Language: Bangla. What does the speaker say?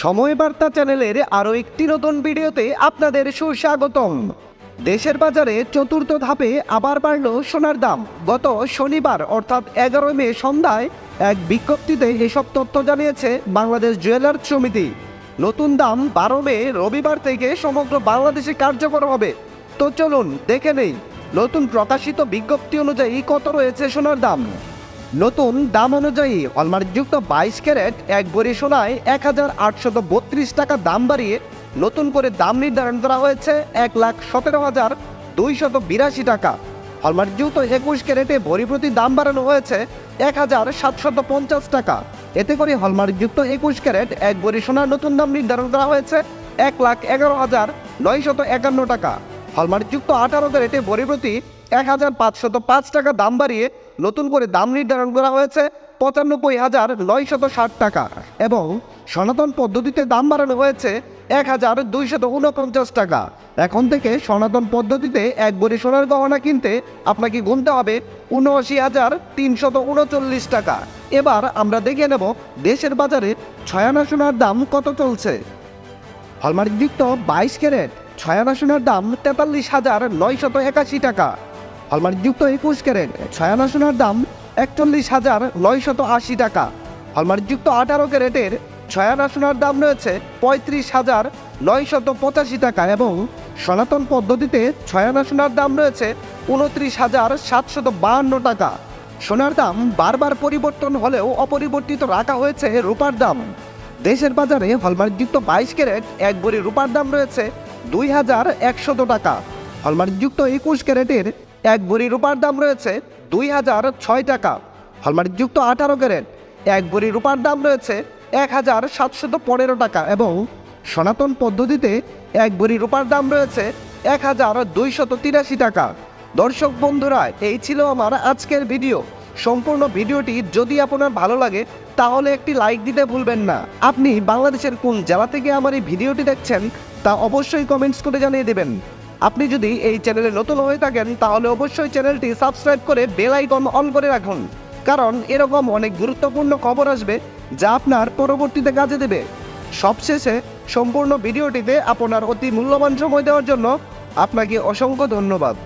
সময় বার্তা চ্যানেলের আরও একটি নতুন ভিডিওতে আপনাদের সুস্বাগতম। দেশের বাজারে চতুর্থ ধাপে আবার বাড়ল সোনার দাম। গত শনিবার, অর্থাৎ এগারো মে সন্ধ্যায়, এক বিজ্ঞপ্তিতে এসব তথ্য জানিয়েছে বাংলাদেশ জুয়েলার্স সমিতি। নতুন দাম বারো মে রবিবার থেকে সমগ্র বাংলাদেশে কার্যকর হবে। তো চলুন দেখে নেই, নতুন প্রকাশিত বিজ্ঞপ্তি অনুযায়ী কত রয়েছে সোনার দাম। নতুন দাম অনুযায়ী হলমার্কযুক্ত বাইশ ক্যারেট এক ভরি সোনায় এক হাজার আটশত বত্রিশ টাকা দাম বাড়িয়ে নতুন করে দাম নির্ধারণ করা হয়েছে এক লাখ সতেরো হাজার দুইশত বিরাশি টাকা। হলমার্কযুক্ত একুশ ক্যারেটে ভরি প্রতি দাম বাড়ানো হয়েছে এক হাজার সাতশত পঞ্চাশ টাকা। এতে করে হলমার্কযুক্ত একুশ ক্যারেট এক ভরি সোনার নতুন দাম নির্ধারণ করা হয়েছে এক লাখ এগারো হাজার নয়শত একান্ন টাকা। হলমার্কযুক্ত আঠারো ক্যারেটে ভরি প্রতি এক হাজার পাঁচশত পাঁচ টাকা দাম বাড়িয়ে নতুন করে দাম নির্ধারণ করা হয়েছে পঁচানব্বই হাজার নয়শত ষাট টাকা এবং সনাতন পদ্ধতিতে দাম বাড়ানো হয়েছে এক হাজার দুইশত উনপঞ্চাশ টাকা। এখন থেকে সনাতন পদ্ধতিতে এক বড়ি সোনার গহনা কিনতে আপনাকে গুনতে হবে উনআশি হাজার তিনশত উনচল্লিশ টাকা। এবার আমরা দেখে নেব দেশের বাজারে ছয়ানা সোনার দাম কত চলছে। হলমার্কযুক্ত বাইশ ক্যারেট, ছয়ানা সোনার দাম তেতাল্লিশ হাজার নয়শত একাশি টাকা। হলমার্কযুক্ত একুশ ক্যারেট ছয়ানা সোনার দাম একচল্লিশ হাজার নয়শত আশি টাকা। হলমার্কযুক্ত আঠারো ক্যারেটের ছয়ানা সোনার দাম রয়েছে পঁয়ত্রিশ হাজার নয়শত পঁচাশি টাকা এবং সনাতন পদ্ধতিতে ছয়ানা সোনার দাম রয়েছে উনত্রিশ হাজার সাতশত বাহান্ন টাকা। সোনার দাম বারবার পরিবর্তন হলেও অপরিবর্তিত রাখা হয়েছে রূপার দাম। দেশের বাজারে হলমার্কযুক্ত বাইশ ক্যারেট এক ভরি রূপার দাম রয়েছে দুই হাজার একশত টাকা। হলমার্কযুক্ত একুশ ক্যারেটের এক ভরি রূপার দাম রয়েছে দুই হাজার ছয় টাকা। হলমার্কযুক্ত আঠারো ক্যারেট। এক ভরি রূপার দাম রয়েছে এক হাজার সাতশত পনেরো টাকা এবং সনাতন পদ্ধতিতে এক ভরি রূপার দাম রয়েছে এক হাজার দুইশত তিরাশি টাকা। দর্শক বন্ধুরা, এই ছিল আমার আজকের ভিডিও। সম্পূর্ণ ভিডিওটি যদি আপনার ভালো লাগে, তাহলে একটি লাইক দিতে ভুলবেন না। আপনি বাংলাদেশের কোন জেলা থেকে আমার এই ভিডিওটি দেখছেন, তা অবশ্যই কমেন্টস করে জানিয়ে দেবেন। আপনি যদি এই চ্যানেলে নতুন হয়ে থাকেন, তাহলে অবশ্যই চ্যানেলটি সাবস্ক্রাইব করে বেল আইকন অন করে রাখুন। কারণ এরকম অনেক গুরুত্বপূর্ণ খবর আসবে যা আপনার পরবর্তীতে কাজে দেবে। সবশেষে সম্পূর্ণ ভিডিওটিতে আপনার অতি মূল্যবান সময় দেওয়ার জন্য আপনাকে অসংখ্য ধন্যবাদ।